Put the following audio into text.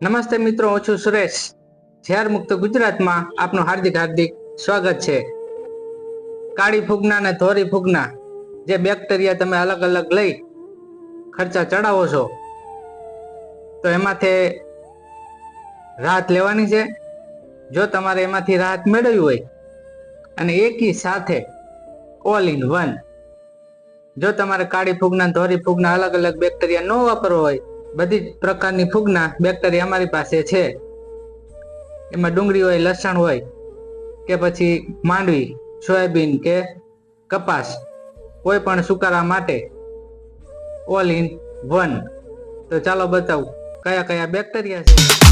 નમસ્તે મિત્રો, હું છું સુરેશ. ઝેર મુક્ત ગુજરાતમાં આપનું હાર્દિક હાર્દિક સ્વાગત છે. કાળી ફૂગના અને ધોરી ફૂગના જે બેક્ટેરિયા તમે અલગ અલગ લઈ ખર્ચા ચડાવો છો, તો એમાંથી રાહત લેવાની છે. જો તમારે એમાંથી રાહત મેળવવી હોય અને એકી સાથે ઓલ ઇન વન જો તમારે કાળી ફૂગના ધોરી ફૂગના અલગ અલગ બેક્ટેરિયા ન વાપરવો હોય બધી જ પ્રકારની ફૂગના બેક્ટેરિયા અમારી પાસે છે. એમાં ડુંગળી હોય, લસણ હોય, કે પછી માંડવી, સોયાબીન કે કપાસ, કોઈ પણ સુકારા માટે ઓલ ઇન વન તો ચાલો બતાવું, કયા કયા બેક્ટેરિયા છે?